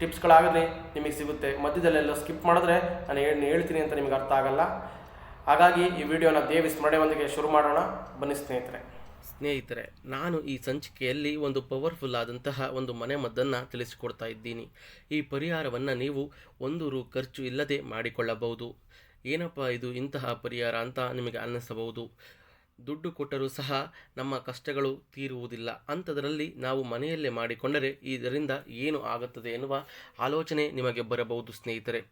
ಟಿಪ್ಸ್ಗಳಾಗಲಿ ನಿಮಗೆ ಸಿಗುತ್ತೆ. ಮಧ್ಯದಲ್ಲೆಲ್ಲ ಸ್ಕಿಪ್ ಮಾಡಿದ್ರೆ ನಾನು ಏನು ಹೇಳ್ತೀನಿ ಅಂತ ನಿಮಗೆ ಅರ್ಥ ಆಗಲ್ಲ. ಹಾಗಾಗಿ ಈ ವಿಡಿಯೋನ ದೇವಿ ಸ್ಮರಣೆಯೊಂದಿಗೆ ಶುರು ಮಾಡೋಣ. ಬನ್ನಿ ಸ್ನೇಹಿತರೆ. ಸ್ನೇಹಿತರೆ, ನಾನು ಈ ಸಂಚಿಕೆಯಲ್ಲಿ ಒಂದು ಪವರ್ಫುಲ್ ಆದಂತಹ ಒಂದು ಮನೆಮದ್ದನ್ನು ತಿಳಿಸಿಕೊಡ್ತಾ ಇದ್ದೀನಿ. ಈ ಪರಿಹಾರವನ್ನು ನೀವು ಒಂದು ರು ಖರ್ಚು ಇಲ್ಲದೆ ಮಾಡಿಕೊಳ್ಳಬಹುದು. ಏನಪ್ಪ ಇದು ಇಂತಹ ಪರಿಹಾರ ಅಂತ ನಿಮಗೆ ಅನ್ನಿಸಬಹುದು. ದುಡ್ಡು ಕೊಟ್ಟರೂ ಸಹ ನಮ್ಮ ಕಷ್ಟಗಳು ತೀರುವುದಿಲ್ಲ. ಅಂಥದರಲ್ಲಿ ನಾವು ಮನೆಯಲ್ಲೇ ಮಾಡಿಕೊಂಡರೆ ಇದರಿಂದ ಏನು ಆಗುತ್ತದೆ ಎನ್ನುವ ಆಲೋಚನೆ ನಿಮಗೆ ಬರಬಹುದು ಸ್ನೇಹಿತರೆ.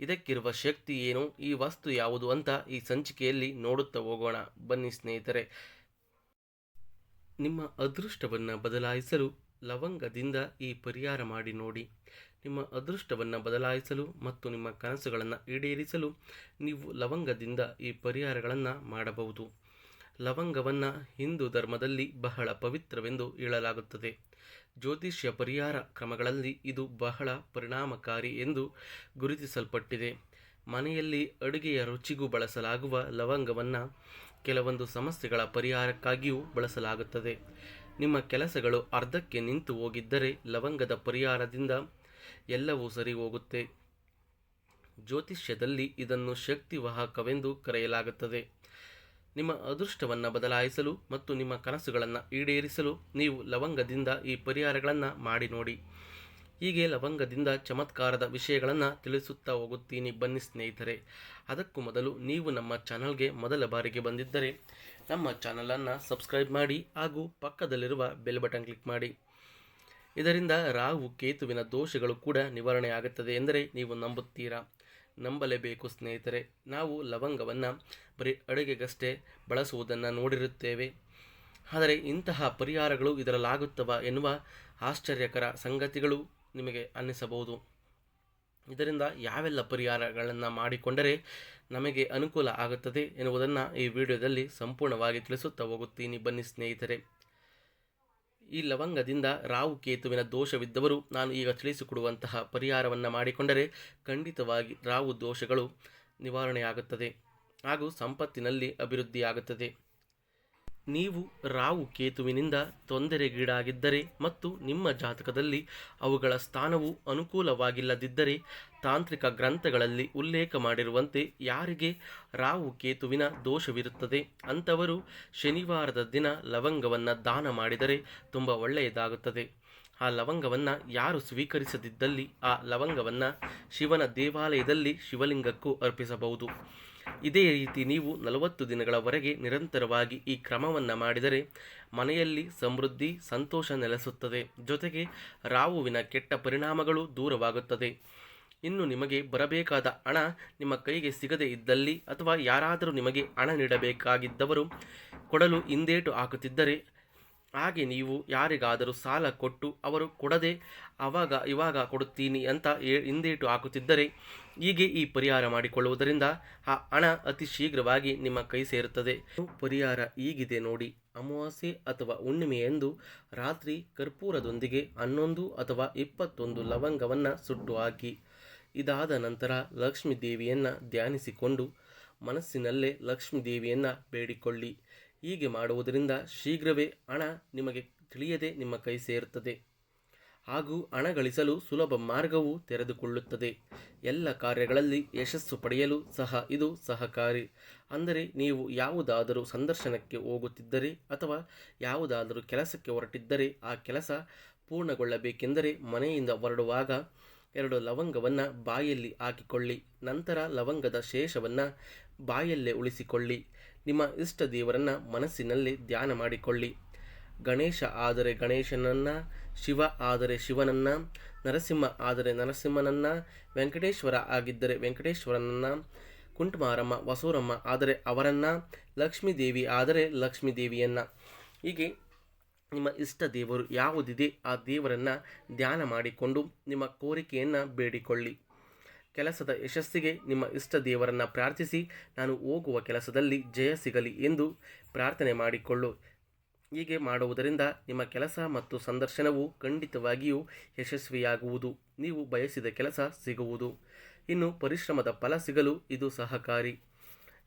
ಇದಕ್ಕಿರುವ ಶಕ್ತಿ ಏನು? ಈ ವಸ್ತು ಯಾವುದು ಅಂತ ಈ ಸಂಚಿಕೆಯಲ್ಲಿ ನೋಡುತ್ತಾ ಹೋಗೋಣ. ಬನ್ನಿ ಸ್ನೇಹಿತರೆ. ನಿಮ್ಮ ಅದೃಷ್ಟವನ್ನು ಬದಲಾಯಿಸಲು ಲವಂಗದಿಂದ ಈ ಪರಿಹಾರ ಮಾಡಿ ನೋಡಿ. ನಿಮ್ಮ ಅದೃಷ್ಟವನ್ನು ಬದಲಾಯಿಸಲು ಮತ್ತು ನಿಮ್ಮ ಕನಸುಗಳನ್ನು ಈಡೇರಿಸಲು ನೀವು ಲವಂಗದಿಂದ ಈ ಪರಿಹಾರಗಳನ್ನು ಮಾಡಬಹುದು. ಲವಂಗವನ್ನು ಹಿಂದೂ ಧರ್ಮದಲ್ಲಿ ಬಹಳ ಪವಿತ್ರವೆಂದು ಹೇಳಲಾಗುತ್ತದೆ. ಜ್ಯೋತಿಷ್ಯ ಪರಿಹಾರ ಕ್ರಮಗಳಲ್ಲಿ ಇದು ಬಹಳ ಪರಿಣಾಮಕಾರಿ ಎಂದು ಗುರುತಿಸಲ್ಪಟ್ಟಿದೆ. ಮನೆಯಲ್ಲಿ ಅಡುಗೆಯ ರುಚಿಗೂ ಬಳಸಲಾಗುವ ಲವಂಗವನ್ನು ಕೆಲವೊಂದು ಸಮಸ್ಯೆಗಳ ಪರಿಹಾರಕ್ಕಾಗಿಯೂ ಬಳಸಲಾಗುತ್ತದೆ. ನಿಮ್ಮ ಕೆಲಸಗಳು ಅರ್ಧಕ್ಕೆ ನಿಂತು ಹೋಗಿದ್ದರೆ ಲವಂಗದ ಪರಿಹಾರದಿಂದ ಎಲ್ಲವೂ ಸರಿ ಹೋಗುತ್ತೆ. ಜ್ಯೋತಿಷ್ಯದಲ್ಲಿ ಇದನ್ನು ಶಕ್ತಿವಾಹಕವೆಂದು ಕರೆಯಲಾಗುತ್ತದೆ. ನಿಮ್ಮ ಅದೃಷ್ಟವನ್ನು ಬದಲಾಯಿಸಲು ಮತ್ತು ನಿಮ್ಮ ಕನಸುಗಳನ್ನು ಈಡೇರಿಸಲು ನೀವು ಲವಂಗದಿಂದ ಈ ಪರಿಹಾರಗಳನ್ನು ಮಾಡಿ ನೋಡಿ. ಹೀಗೆ ಲವಂಗದಿಂದ ಚಮತ್ಕಾರದ ವಿಷಯಗಳನ್ನು ತಿಳಿಸುತ್ತಾ ಹೋಗುತ್ತೀನಿ ಬನ್ನಿ ಸ್ನೇಹಿತರೆ. ಅದಕ್ಕೂ ಮೊದಲು ನೀವು ನಮ್ಮ ಚಾನಲ್ಗೆ ಮೊದಲ ಬಾರಿಗೆ ಬಂದಿದ್ದರೆ ನಮ್ಮ ಚಾನಲನ್ನು ಸಬ್ಸ್ಕ್ರೈಬ್ ಮಾಡಿ ಹಾಗೂ ಪಕ್ಕದಲ್ಲಿರುವ ಬೆಲ್ ಬಟನ್ ಕ್ಲಿಕ್ ಮಾಡಿ. ಇದರಿಂದ ರಾಹು ಕೇತುವಿನ ದೋಷಗಳು ಕೂಡ ನಿವಾರಣೆ ಆಗುತ್ತದೆ ಎಂದರೆ ನೀವು ನಂಬುತ್ತೀರಾ? ನಂಬಲೇಬೇಕು ಸ್ನೇಹಿತರೆ. ನಾವು ಲವಂಗವನ್ನು ಬರೀ ಅಡುಗೆಗಷ್ಟೇ ಬಳಸುವುದನ್ನು ನೋಡಿರುತ್ತೇವೆ. ಆದರೆ ಇಂತಹ ಪರಿಹಾರಗಳು ಇದರಲ್ಲಾಗುತ್ತವ ಎನ್ನುವ ಆಶ್ಚರ್ಯಕರ ಸಂಗತಿಗಳು ನಿಮಗೆ ಅನ್ನಿಸಬಹುದು. ಇದರಿಂದ ಯಾವೆಲ್ಲ ಪರಿಹಾರಗಳನ್ನು ಮಾಡಿಕೊಂಡರೆ ನಮಗೆ ಅನುಕೂಲ ಆಗುತ್ತದೆ ಎನ್ನುವುದನ್ನು ಈ ವಿಡಿಯೋದಲ್ಲಿ ಸಂಪೂರ್ಣವಾಗಿ ತಿಳಿಸುತ್ತಾ ಹೋಗುತ್ತೀನಿ. ಬನ್ನಿ ಸ್ನೇಹಿತರೆ. ಈ ಲವಂಗದಿಂದ ರಾವು ಕೇತುವಿನ ದೋಷವಿದ್ದವರು ನಾನು ಈಗ ತಿಳಿಸಿಕೊಡುವಂತಹ ಪರಿಹಾರವನ್ನು ಮಾಡಿಕೊಂಡರೆ ಖಂಡಿತವಾಗಿ ರಾವು ದೋಷಗಳು ನಿವಾರಣೆಯಾಗುತ್ತದೆ ಹಾಗೂ ಸಂಪತ್ತಿನಲ್ಲಿ ಅಭಿವೃದ್ಧಿಯಾಗುತ್ತದೆ. ನೀವು ರಾವು ಕೇತುವಿನಿಂದ ತೊಂದರೆಗೀಡಾಗಿದ್ದರೆ ಮತ್ತು ನಿಮ್ಮ ಜಾತಕದಲ್ಲಿ ಅವುಗಳ ಸ್ಥಾನವು ಅನುಕೂಲವಾಗಿಲ್ಲದಿದ್ದರೆ ತಾಂತ್ರಿಕ ಗ್ರಂಥಗಳಲ್ಲಿ ಉಲ್ಲೇಖ ಮಾಡಿರುವಂತೆ ಯಾರಿಗೆ ರಾವು ಕೇತುವಿನ ದೋಷವಿರುತ್ತದೆ? ಅಂಥವರು ಶನಿವಾರದ ದಿನ ಲವಂಗವನ್ನು ದಾನ ಮಾಡಿದರೆ ತುಂಬ ಒಳ್ಳೆಯದಾಗುತ್ತದೆ. ಆ ಲವಂಗವನ್ನು ಯಾರು ಸ್ವೀಕರಿಸದಿದ್ದಲ್ಲಿ ಆ ಲವಂಗವನ್ನು ಶಿವನ ದೇವಾಲಯದಲ್ಲಿ ಶಿವಲಿಂಗಕ್ಕೂ ಅರ್ಪಿಸಬಹುದು. ಇದೇ ರೀತಿ ನೀವು ನಲವತ್ತು ದಿನಗಳವರೆಗೆ ನಿರಂತರವಾಗಿ ಈ ಕ್ರಮವನ್ನು ಮಾಡಿದರೆ ಮನೆಯಲ್ಲಿ ಸಮೃದ್ಧಿ, ಸಂತೋಷ ನೆಲೆಸುತ್ತದೆ. ಜೊತೆಗೆ ರಾವುವಿನ ಕೆಟ್ಟ ಪರಿಣಾಮಗಳು ದೂರವಾಗುತ್ತದೆ. ಇನ್ನು ನಿಮಗೆ ಬರಬೇಕಾದ ಹಣ ನಿಮ್ಮ ಕೈಗೆ ಸಿಗದೇ ಇದ್ದಲ್ಲಿ ಅಥವಾ ಯಾರಾದರೂ ನಿಮಗೆ ಹಣ ನೀಡಬೇಕಾಗಿದ್ದವರು ಕೊಡಲು ಹಿಂದೇಟು ಹಾಕುತ್ತಿದ್ದರೆ ಹಾಗೆ ನೀವು ಯಾರಿಗಾದರೂ ಸಾಲ ಕೊಟ್ಟು ಅವರು ಕೊಡದೆ ಆವಾಗ ಇವಾಗ ಕೊಡುತ್ತೀನಿ ಅಂತ ಹಿಂದೇಟು ಹಾಕುತ್ತಿದ್ದರೆ ಹೀಗೆ ಈ ಪರಿಹಾರ ಮಾಡಿಕೊಳ್ಳುವುದರಿಂದ ಆ ಹಣ ಅತಿ ಶೀಘ್ರವಾಗಿ ನಿಮ್ಮ ಕೈ ಸೇರುತ್ತದೆ. ಪರಿಹಾರ ಈಗಿದೆ ನೋಡಿ. ಅಮಾವಾಸ್ಯೆ ಅಥವಾ ಹುಣ್ಣಿಮೆ ಎಂದು ರಾತ್ರಿ ಕರ್ಪೂರದೊಂದಿಗೆ ಹನ್ನೊಂದು ಅಥವಾ ಇಪ್ಪತ್ತೊಂದು ಲವಂಗವನ್ನು ಸುಟ್ಟು ಹಾಕಿ, ಇದಾದ ನಂತರ ಲಕ್ಷ್ಮೀ ದೇವಿಯನ್ನು ಧ್ಯಾನಿಸಿಕೊಂಡು ಮನಸ್ಸಿನಲ್ಲೇ ಲಕ್ಷ್ಮೀ ದೇವಿಯನ್ನು ಬೇಡಿಕೊಳ್ಳಿ. ಹೀಗೆ ಮಾಡುವುದರಿಂದ ಶೀಘ್ರವೇ ಹಣ ನಿಮಗೆ ತಿಳಿಯದೆ ನಿಮ್ಮ ಕೈ ಸೇರುತ್ತದೆ. ಹಾಗೂ ಹಣ ಗಳಿಸಲು ಸುಲಭ ಮಾರ್ಗವು ತೆರೆದುಕೊಳ್ಳುತ್ತದೆ. ಎಲ್ಲ ಕಾರ್ಯಗಳಲ್ಲಿ ಯಶಸ್ಸು ಪಡೆಯಲು ಸಹ ಇದು ಸಹಕಾರಿ. ಅಂದರೆ ನೀವು ಯಾವುದಾದರೂ ಸಂದರ್ಶನಕ್ಕೆ ಹೋಗುತ್ತಿದ್ದರೆ ಅಥವಾ ಯಾವುದಾದರೂ ಕೆಲಸಕ್ಕೆ ಹೊರಟಿದ್ದರೆ ಆ ಕೆಲಸ ಪೂರ್ಣಗೊಳ್ಳಬೇಕೆಂದರೆ ಮನೆಯಿಂದ ಹೊರಡುವಾಗ ಎರಡು ಲವಂಗವನ್ನು ಬಾಯಲ್ಲಿ ಹಾಕಿಕೊಳ್ಳಿ. ನಂತರ ಲವಂಗದ ಶೇಷವನ್ನು ಬಾಯಲ್ಲೇ ಉಳಿಸಿಕೊಳ್ಳಿ. ನಿಮ್ಮ ಇಷ್ಟ ದೇವರನ್ನು ಮನಸ್ಸಿನಲ್ಲಿ ಧ್ಯಾನ ಮಾಡಿಕೊಳ್ಳಿ. ಗಣೇಶ ಆದರೆ ಗಣೇಶನನ್ನು, ಶಿವ ಆದರೆ ಶಿವನನ್ನು, ನರಸಿಂಹ ಆದರೆ ನರಸಿಂಹನನ್ನ, ವೆಂಕಟೇಶ್ವರ ಆಗಿದ್ದರೆ ವೆಂಕಟೇಶ್ವರನನ್ನು, ಕುಂಟುಮಾರಮ್ಮ ವಸೂರಮ್ಮ ಆದರೆ ಅವರನ್ನು, ಲಕ್ಷ್ಮೀದೇವಿ ಆದರೆ ಲಕ್ಷ್ಮೀ ದೇವಿಯನ್ನು ಹೀಗೆ ನಿಮ್ಮ ಇಷ್ಟ ದೇವರು ಯಾವುದಿದೆ ಆ ದೇವರನ್ನು ಧ್ಯಾನ ಮಾಡಿಕೊಂಡು ನಿಮ್ಮ ಕೋರಿಕೆಯನ್ನು ಬೇಡಿಕೊಳ್ಳಿ. ಕೆಲಸದ ಯಶಸ್ಸಿಗೆ ನಿಮ್ಮ ಇಷ್ಟ ದೇವರನ್ನು ಪ್ರಾರ್ಥಿಸಿ, ನಾನು ಹೋಗುವ ಕೆಲಸದಲ್ಲಿ ಜಯ ಸಿಗಲಿ ಎಂದು ಪ್ರಾರ್ಥನೆ ಮಾಡಿಕೊಳ್ಳು. ಹೀಗೆ ಮಾಡುವುದರಿಂದ ನಿಮ್ಮ ಕೆಲಸ ಮತ್ತು ಸಂದರ್ಶನವು ಖಂಡಿತವಾಗಿಯೂ ಯಶಸ್ವಿಯಾಗುವುದು. ನೀವು ಬಯಸಿದ ಕೆಲಸ ಸಿಗುವುದು. ಇನ್ನು ಪರಿಶ್ರಮದ ಫಲ ಸಿಗಲು ಇದು ಸಹಕಾರಿ.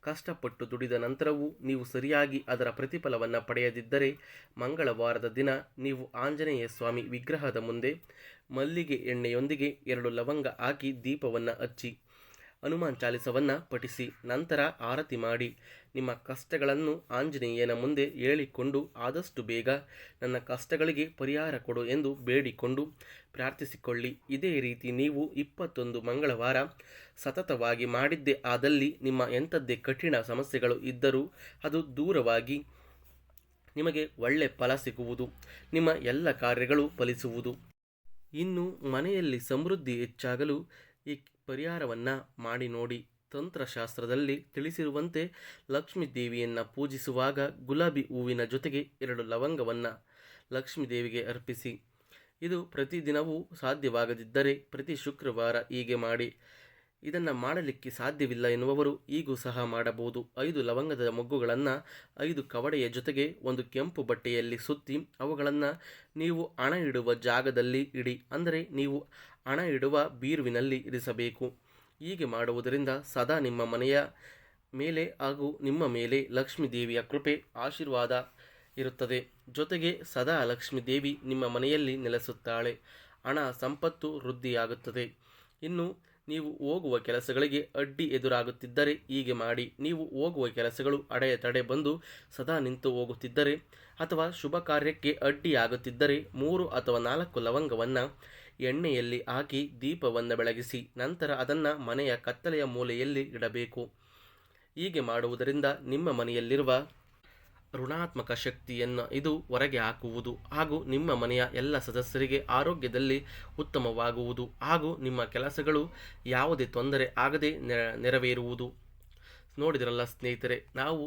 ಕಷ್ಟಪಟ್ಟು ದುಡಿದ ನಂತರವೂ ನೀವು ಸರಿಯಾಗಿ ಅದರ ಪ್ರತಿಫಲವನ್ನು ಪಡೆಯದಿದ್ದರೆ ಮಂಗಳವಾರದ ದಿನ ನೀವು ಆಂಜನೇಯ ಸ್ವಾಮಿ ವಿಗ್ರಹದ ಮುಂದೆ ಮಲ್ಲಿಗೆ ಎಣ್ಣೆಯೊಂದಿಗೆ ಎರಡು ಲವಂಗ ಹಾಕಿ ದೀಪವನ್ನು ಹಚ್ಚಿ. ಹನುಮಾನ್ ಚಾಲಿಸವನ್ನು ಪಠಿಸಿ ನಂತರ ಆರತಿ ಮಾಡಿ. ನಿಮ್ಮ ಕಷ್ಟಗಳನ್ನು ಆಂಜನೇಯನ ಮುಂದೆ ಹೇಳಿಕೊಂಡು ಆದಷ್ಟು ಬೇಗ ನನ್ನ ಕಷ್ಟಗಳಿಗೆ ಪರಿಹಾರ ಕೊಡು ಎಂದು ಬೇಡಿಕೊಂಡು ಪ್ರಾರ್ಥಿಸಿಕೊಳ್ಳಿ. ಇದೇ ರೀತಿ ನೀವು ಇಪ್ಪತ್ತೊಂದು ಮಂಗಳವಾರ ಸತತವಾಗಿ ಮಾಡಿದ್ದೇ ಆದಲ್ಲಿ ನಿಮ್ಮ ಎಂಥದ್ದೇ ಕಠಿಣ ಸಮಸ್ಯೆಗಳು ಇದ್ದರೂ ಅದು ದೂರವಾಗಿ ನಿಮಗೆ ಒಳ್ಳೆ ಫಲ ಸಿಗುವುದು, ನಿಮ್ಮ ಎಲ್ಲ ಕಾರ್ಯಗಳು ಫಲಿಸುವುದು. ಇನ್ನು ಮನೆಯಲ್ಲಿ ಸಮೃದ್ಧಿ ಹೆಚ್ಚಾಗಲು ಈ ಪರಿಹಾರವನ್ನು ಮಾಡಿ ನೋಡಿ ತಂತ್ರಶಾಸ್ತ್ರದಲ್ಲಿ ತಿಳಿಸಿರುವಂತೆ ಲಕ್ಷ್ಮೀ ದೇವಿಯನ್ನು ಪೂಜಿಸುವಾಗ ಗುಲಾಬಿ ಹೂವಿನ ಜೊತೆಗೆ ಎರಡು ಲವಂಗವನ್ನು ಲಕ್ಷ್ಮೀ ದೇವಿಗೆ ಅರ್ಪಿಸಿ. ಇದು ಪ್ರತಿದಿನವೂ ಸಾಧ್ಯವಾಗದಿದ್ದರೆ ಪ್ರತಿ ಶುಕ್ರವಾರ ಹೀಗೆ ಮಾಡಿ. ಇದನ್ನು ಮಾಡಲಿಕ್ಕೆ ಸಾಧ್ಯವಿಲ್ಲ ಎನ್ನುವವರು ಈಗೂ ಸಹ ಮಾಡಬಹುದು. ಐದು ಲವಂಗದ ಮೊಗ್ಗುಗಳನ್ನು ಐದು ಕವಡೆಯ ಜೊತೆಗೆ ಒಂದು ಕೆಂಪು ಬಟ್ಟೆಯಲ್ಲಿ ಸುತ್ತಿ ಅವುಗಳನ್ನು ನೀವು ಹಣ ಇಡುವ ಜಾಗದಲ್ಲಿ ಇಡಿ. ಅಂದರೆ ನೀವು ಹಣ ಇಡುವ ಬೀರುವಿನಲ್ಲಿ ಇರಿಸಬೇಕು. ಹೀಗೆ ಮಾಡುವುದರಿಂದ ಸದಾ ನಿಮ್ಮ ಮನೆಯ ಮೇಲೆ ಹಾಗೂ ನಿಮ್ಮ ಮೇಲೆ ಲಕ್ಷ್ಮೀ ದೇವಿಯ ಕೃಪೆ, ಆಶೀರ್ವಾದ ಇರುತ್ತದೆ. ಜೊತೆಗೆ ಸದಾ ಲಕ್ಷ್ಮೀ ದೇವಿ ನಿಮ್ಮ ಮನೆಯಲ್ಲಿ ನೆಲೆಸುತ್ತಾಳೆ. ಹಣ, ಸಂಪತ್ತು ವೃದ್ಧಿಯಾಗುತ್ತದೆ. ಇನ್ನು ನೀವು ಹೋಗುವ ಕೆಲಸಗಳಿಗೆ ಅಡ್ಡಿ ಎದುರಾಗುತ್ತಿದ್ದರೆ ಹೀಗೆ ಮಾಡಿ. ನೀವು ಹೋಗುವ ಕೆಲಸಗಳು ಅಡೆತಡೆ ಬಂದು ಸದಾ ನಿಂತು ಹೋಗುತ್ತಿದ್ದರೆ ಅಥವಾ ಶುಭ ಕಾರ್ಯಕ್ಕೆ ಅಡ್ಡಿಯಾಗುತ್ತಿದ್ದರೆ ಮೂರು ಅಥವಾ ನಾಲ್ಕು ಲವಂಗವನ್ನು ಎಣ್ಣೆಯಲ್ಲಿ ಹಾಕಿ ದೀಪವನ್ನು ಬೆಳಗಿಸಿ, ನಂತರ ಅದನ್ನು ಮನೆಯ ಕತ್ತಲೆಯ ಮೂಲೆಯಲ್ಲಿ ಇಡಬೇಕು. ಹೀಗೆ ಮಾಡುವುದರಿಂದ ನಿಮ್ಮ ಮನೆಯಲ್ಲಿರುವ ಋಣಾತ್ಮಕ ಶಕ್ತಿಯನ್ನು ಇದು ಹೊರಗೆ ಹಾಕುವುದು ಹಾಗೂ ನಿಮ್ಮ ಮನೆಯ ಎಲ್ಲ ಸದಸ್ಯರಿಗೆ ಆರೋಗ್ಯದಲ್ಲಿ ಉತ್ತಮವಾಗುವುದು ಹಾಗೂ ನಿಮ್ಮ ಕೆಲಸಗಳು ಯಾವುದೇ ತೊಂದರೆ ಆಗದೆ ನೆರವೇರುವುದು. ನೋಡಿದ್ರಲ್ಲ ಸ್ನೇಹಿತರೆ, ನಾವು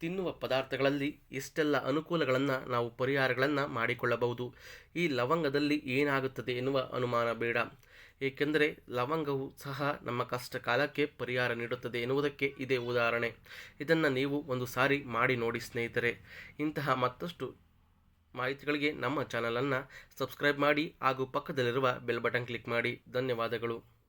ತಿನ್ನುವ ಪದಾರ್ಥಗಳಲ್ಲಿ ಇಷ್ಟೆಲ್ಲ ಅನುಕೂಲಗಳನ್ನು ನಾವು ಪರಿಹಾರಗಳನ್ನು ಮಾಡಿಕೊಳ್ಳಬಹುದು? ಈ ಲವಂಗದಲ್ಲಿ ಏನಾಗುತ್ತದೆ ಎನ್ನುವ ಅನುಮಾನ ಬೇಡ. ಏಕೆಂದರೆ ಲವಂಗವು ಸಹ ನಮ್ಮ ಕಷ್ಟ ಕಾಲಕ್ಕೆ ಪರಿಹಾರ ನೀಡುತ್ತದೆ ಎನ್ನುವುದಕ್ಕೆ ಇದೇ ಉದಾಹರಣೆ. ಇದನ್ನು ನೀವು ಒಂದು ಸಾರಿ ಮಾಡಿ ನೋಡಿ ಸ್ನೇಹಿತರೆ. ಇಂತಹ ಮತ್ತಷ್ಟು ಮಾಹಿತಿಗಳಿಗೆ ನಮ್ಮ ಚಾನಲನ್ನು ಸಬ್ಸ್ಕ್ರೈಬ್ ಮಾಡಿ ಹಾಗೂ ಪಕ್ಕದಲ್ಲಿರುವ ಬೆಲ್ ಬಟನ್ ಕ್ಲಿಕ್ ಮಾಡಿ. ಧನ್ಯವಾದಗಳು.